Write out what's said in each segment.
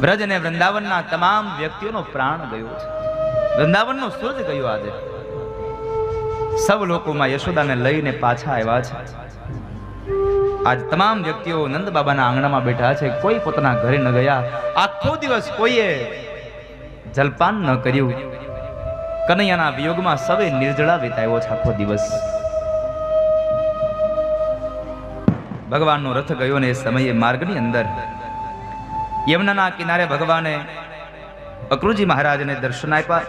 વ્રજ અને વૃંદાવનના તમામ વ્યક્તિઓનો પ્રાણ ગયો છે. વૃંદાવનનો સૂરજ ગયો આજે. સૌ લોકોમાં યશોદાને લઈને પાછા આવ્યા છે. આજ તમામ વ્યક્તિઓ નંદ બાબાના આંગણામાં બેઠા છે. કોઈ પોતાના ઘરે ન ગયા. આખો દિવસ કોઈએ જલપાન ન કર્યું. કનૈયાના વિયોગમાં સવે નિર્જળા વિતાવ્યો છે આખો દિવસ. ભગવાનનો રથ ગયો ને એ સમયે માર્ગની અંદર યમુનાના કિનારે ભગવાને અક્રુજી મહારાજને દર્શન આપ્યા.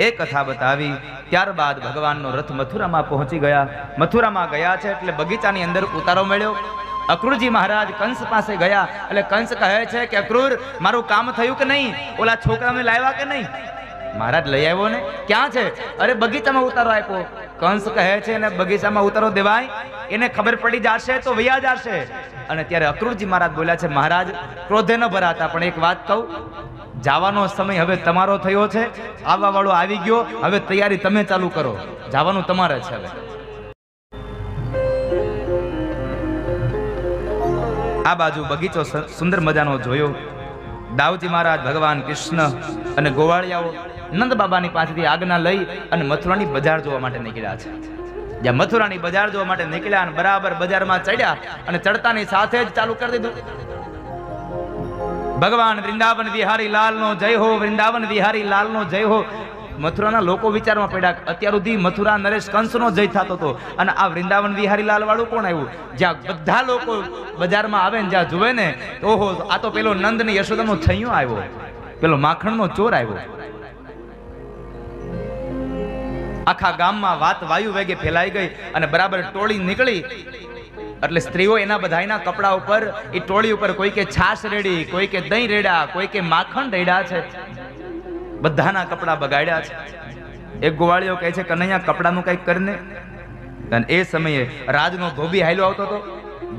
એ કથા બતાવી, ત્યારબાદ ભગવાનનો રથ મથુરામાં પહોંચી ગયા. મથુરામાં ગયા છે એટલે બગીચાની અંદર ઉતારો મળ્યો. અક્રુરજી મહારાજ કંસ પાસે ગયા એટલે કંસ કહે છે કે, અક્રુર, મારું કામ થયું કે નહીં? ઓલા છોકરાને લાવ્યા કે નહીં? મહારાજ લઈ આવ્યો ને, ક્યાં છે? અરે બગીચામાં ઉતારો આપ્યો. કંસ કહે છે ને, બગીચામાં ઉતારો દેવાય, એને ખબર પડી જશે તો વૈયા જશે. અને ત્યારે અક્રૂરજી મહારાજ બોલ્યા છે, મહારાજ, ક્રોધે ન ભરાતા, પણ એક વાત કહું, જવાનો સમય હવે તમારો થયો છે આવવા વાળો આવી ગયો, હવે તૈયારી તમે ચાલુ કરો, જવાનું તમારે છે હવે. આ બાજુ બગીચો સુંદર મજાનો જોયો દાઉજી મહારાજ ભગવાન કૃષ્ણ અને ગોવાળિયાઓ નંદ બાબાની પાસેથી આજ્ઞા લઈ અને મથુરાની બજાર જોવા માટે નીકળ્યા છે. જ્યાં મથુરાની બજાર જોવા માટે નીકળ્યા અને બરાબર બજારમાં ચડ્યા અને ચડતાની સાથે જ ચાલુ કરી દીધું. ભગવાન વૃંદાવન વિહારી લાલનો જય હો, વૃંદાવન વિહારી લાલનો જય હો. મથુરાના લોકો વિચારમાં પડ્યા અત્યાર સુધી મથુરા નરેશ કંસનો જય થતો હતો. અને આ વૃંદાવન વિહારી લાલવાળું કોણ આવ્યું? જ્યાં બધા લોકો બજારમાં આવે ને જ્યાં જુએ ને, ઓહો, આ તો પેલો નંદ ને યશોદાનો છૈયો આવ્યો. પેલો માખણનો ચોર આવ્યો. આખા ગામમાં વાત વાયુ વેગે ફેલાઈ ગઈ અને બરાબર ટોળી નીકળી. એટલે સ્ત્રીઓ એના બધાયના કપડા ઉપર એ ટોળી ઉપર કોઈ કે છાશ રેડી, કોઈ કે દહીં રેડા, કોઈ કે માખણ રેડા છે. બધાના કપડા બગાડ્યા છે. એક ગોવાળીઓ કહે છે કનૈયા કપડાનું કંઈક કરીને અને એ સમયે રાજનો ધોબી હાલ્યો આવતો હતો.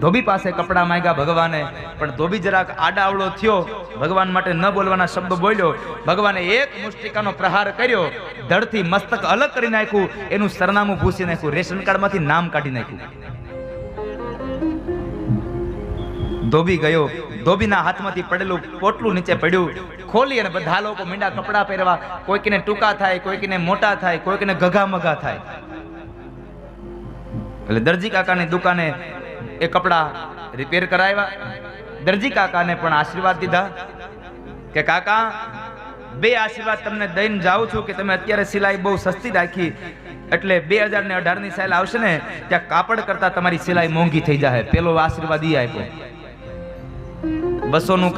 ધોબી પાસે કપડા માંગ્યા ભગવાને, પણ ધોબી જરાક આડાવડો થયો. ભગવાન માટે ન બોલવાના શબ્દ બોલ્યો. ભગવાને એક મુષ્ટિકાનો પ્રહાર કર્યો. ધડથી મસ્તક અલગ કરી નાખ્યું. એનું સરનામું ભૂસી નાખ્યું. રેશન કાર્ડમાંથી નામ કાઢી નાખ્યું. ધોબી ગયો. ધોબીના હાથમાંથી પડેલું પોટલું નીચે પડ્યું. ખોલી અને બધા લોકો મીંડા કપડાં પહેરવા. કોઈકને ટૂંકા થાય, કોઈકને મોટા થાય, કોઈકને ઘઘા મઘા થાય. એટલે દરજી કાકાની દુકાને એ કપડા રિપેર કરાવ્યા. દરજી કાકાને પણ આશીર્વાદ દીધા કે, કાકા, બે આશીર્વાદ તમને દઈને જાઉં છું કે તમે અત્યારે સિલાઈ બહુ સસ્તી રાખી. એટલે બે હજાર ને અઢારની સાલ આવશે ને, ત્યાં કાપડ કરતા તમારી સિલાઈ મોંઘી થઈ જાય પેલો આશીર્વાદ એ આપ્યો. બસો નું